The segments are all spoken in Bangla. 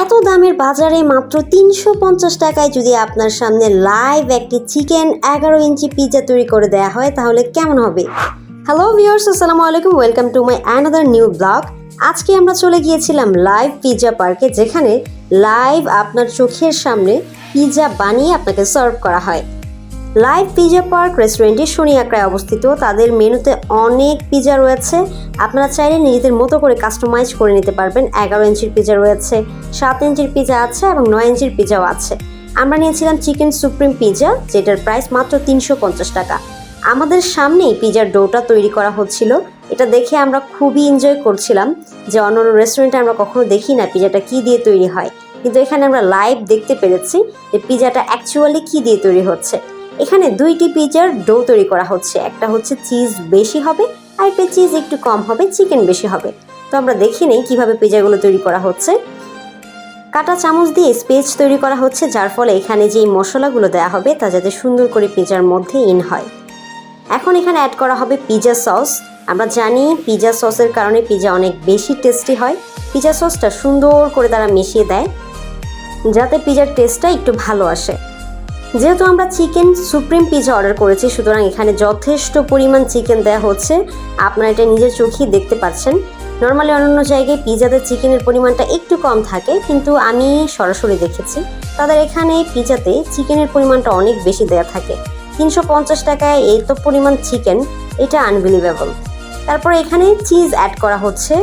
এত দামের বাজারে মাত্র তিনশো পঞ্চাশ টাকায় যদি আপনার সামনে লাইভ একটি চিকেন এগারো ইঞ্চি পিৎজা তৈরি করে দেওয়া হয়, তাহলে কেমন হবে? হ্যালো ভিউয়ার্স আসসালামু আলাইকুম welcome to my another new blog আজকে আমরা চলে গিয়েছিলাম লাইভ পিৎজা পার্কে যেখানে লাইভ আপনার চোখের সামনে পিৎজা বানিয়ে আপনাকে সার্ভ করা হয়। লাইভ পিজা পার্ক রেস্টুরেন্টটি শনি আঁকড়ায় অবস্থিত। তাদের মেনুতে অনেক পিজা রয়েছে। আপনারা চাইলে নিজেদের মতো করে কাস্টমাইজ করে নিতে পারবেন। এগারো ইঞ্চির পিজা রয়েছে, সাত ইঞ্চির পিজা আছে এবং নয় ইঞ্চির পিজাও আছে। আমরা নিয়েছিলাম চিকেন সুপ্রিম পিজা, যেটার প্রাইস মাত্র তিনশো পঞ্চাশ টাকা। আমাদের সামনেই পিজার ডোটা তৈরি করা হচ্ছিল। এটা দেখে আমরা খুবই এনজয় করছিলাম যে অন্য রেস্টুরেন্টে আমরা কখনো দেখি না পিজাটা কী দিয়ে তৈরি হয়। কিন্তু এখানে আমরা লাইভ দেখতে পেরেছি যে পিজাটা অ্যাকচুয়ালি কী দিয়ে তৈরি হচ্ছে। এখানে দুইটি পিজার ডো তৈরি করা হচ্ছে। একটা হচ্ছে চিজ বেশি হবে, আর একটা চিজ একটু কম হবে, চিকেন বেশি হবে। তো আমরা দেখি নেই কীভাবে পিজাগুলো তৈরি করা হচ্ছে। কাটা চামচ দিয়ে স্পেচ তৈরি করা হচ্ছে, যার ফলে এখানে যেই মশলাগুলো দেওয়া হবে, তা যাতে সুন্দর করে পিজার মধ্যে ইন হয়। এখন এখানে অ্যাড করা হবে পিজা সস। আমরা জানি পিজা সসের কারণে পিজা অনেক বেশি টেস্টি হয়। পিজা সসটা সুন্দর করে তারা মিশিয়ে দেয়, যাতে পিজার টেস্টটা একটু ভালো আসে। যেহেতু আমরা চিকেন সুপ্রিম পিজা অর্ডার করেছি, সুতরাং এখানে যথেষ্ট পরিমাণ চিকেন দেওয়া হচ্ছে। আপনারা এটা নিজের চোখেই দেখতে পাচ্ছেন। নর্মালি অন্যান্য জায়গায় পিজাতে চিকেনের পরিমাণটা একটু কম থাকে, কিন্তু আমি সরাসরি দেখেছি। তাদের এখানে পিজাতে চিকেনের পরিমাণটা অনেক বেশি দেওয়া থাকে। তিনশো পঞ্চাশ টাকায় এই তো পরিমাণ চিকেন, এটা আনবিলিভেবল তারপরে এখানে চিজ অ্যাড করা হচ্ছে।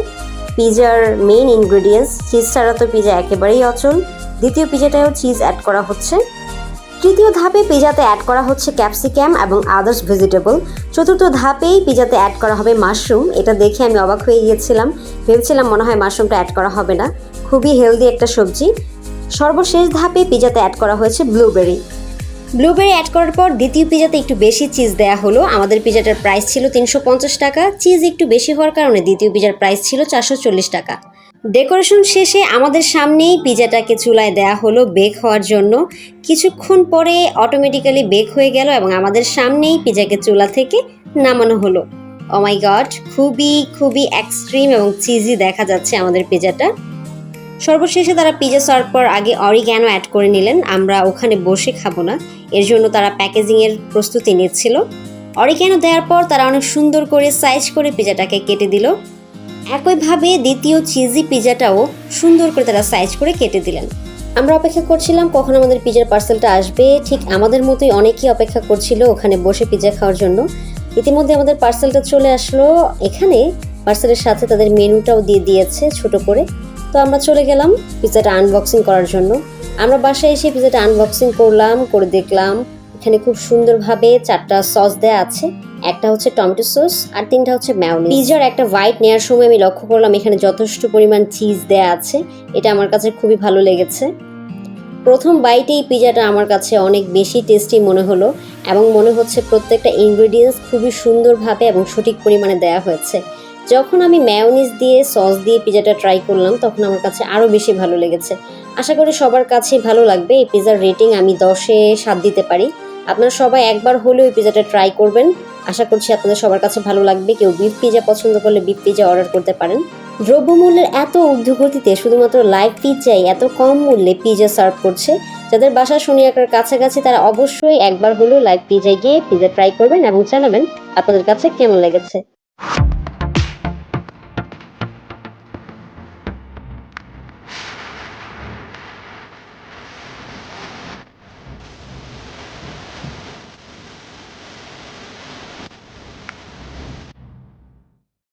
পিজার মেইন ইনগ্রেডিয়েন্টস চিজ ছাড়া তো পিজা একেবারেই অচল। দ্বিতীয় পিজাটাও চিজ অ্যাড করা হচ্ছে। তৃতীয় ধাপে পিজাতে অ্যাড করা হচ্ছে ক্যাপসিকাম এবং আদার্স ভেজিটেবল চতুর্থ ধাপেই পিজাতে অ্যাড করা হবে মাশরুম এটা দেখে আমি অবাক হয়ে গিয়েছিলাম। ভেবেছিলাম মনে হয় মাশরুমটা অ্যাড করা হবে না। খুবই হেলদি একটা সবজি। সর্বশেষ ধাপে পিজাতে অ্যাড করা হয়েছে ব্লুবেরি ব্লুবেরি অ্যাড করার পর দ্বিতীয় পিজাতে একটু বেশি চিজ দেওয়া হলো। আমাদের পিজাটার প্রাইস ছিল তিনশো পঞ্চাশ টাকা। চিজ একটু বেশি হওয়ার কারণে দ্বিতীয় পিজার প্রাইস ছিল চারশো চল্লিশ টাকা। ডেকোরেশন শেষে আমাদের সামনেই পিজাটাকে চুলায় দেয়া হলো বেক হওয়ার জন্য। কিছুক্ষণ পরে অটোমেটিক্যালি বেক হয়ে গেল এবং আমাদের সামনেই পিজাকে চুলা থেকে নামানো হলো। অমাই গড খুবই খুবই এক্সট্রিম এবং চিজি দেখা যাচ্ছে আমাদের পিজাটা। সর্বশেষে তারা পিজা সার্ভ করার আগে অরিগ্যানো অ্যাড করে নিলেন। আমরা ওখানে বসে খাব না। এর জন্য তারা প্যাকেজিংয়ের প্রস্তুতি নিচ্ছিল। অরিগ্যানো দেওয়ার পর তারা অনেক সুন্দর করে সাইজ করে পিজাটাকে কেটে দিল। একইভাবে দ্বিতীয় চিজি পিজাটাও সুন্দর করে তারা সাইজ করে কেটে দিলেন। আমরা অপেক্ষা করছিলাম কখন আমাদের পিজার পার্সেলটা আসবে। ঠিক আমাদের মতোই অনেকেই অপেক্ষা করছিল ওখানে বসে পিজা খাওয়ার জন্য। ইতিমধ্যে আমাদের পার্সেলটা চলে আসলো। এখানে পার্সেলের সাথে তাদের মেনুটাও দিয়ে দিয়েছে ছোট করে। তো আমরা চলে গেলাম পিজাটা আনবক্সিং করার জন্য। আমরা বাসায় এসে পিজাটা আনবক্সিং করলাম, করে দেখলাম। এখানে খুব সুন্দরভাবে চারটা সস দেয়া আছে। একটা হচ্ছে টমেটো সস আর তিনটা হচ্ছে ম্যাওনি পিজার একটা হোয়াইট নেওয়ার সময় আমি লক্ষ্য করলাম এখানে যথেষ্ট পরিমাণ চিজ দেয়া আছে। এটা আমার কাছে খুবই ভালো লেগেছে। প্রথম বাইটেই পিজাটা আমার কাছে অনেক বেশি টেস্টি মনে হলো এবং মনে হচ্ছে প্রত্যেকটা ইনগ্রেডিয়েন্টস খুবই সুন্দরভাবে এবং সঠিক পরিমাণে দেওয়া হয়েছে। যখন আমি ম্যায়োনিজ দিয়ে সস দিয়ে পিজাটা ট্রাই করলাম, তখন আমার কাছে আরও বেশি ভালো লেগেছে। আশা করি সবার কাছেই ভালো লাগবে। এই পিজার রেটিং আমি দশে সাত দিতে পারি। আপনারা সবাই একবার হলেও এই পিজাটা ট্রাই করবেন। আশা করছি আপনাদের সবার কাছে ভালো লাগবে। কেউ বিফ পিজা পছন্দ করলে বিফ পিজা অর্ডার করতে পারেন। দ্রব্যমূল্যের এত ঊর্ধ্বগতিতে শুধুমাত্র লাইভ পিজাই এত কম মূল্যে পিজা সার্ভ করছে। যাদের বাসা শনিয়াকার কাছাকাছি, তারা অবশ্যই একবার হলেও লাইভ পিজায় গিয়ে পিজা ট্রাই করবেন এবং জানাবেন আপনাদের কাছে কেমন লেগেছে।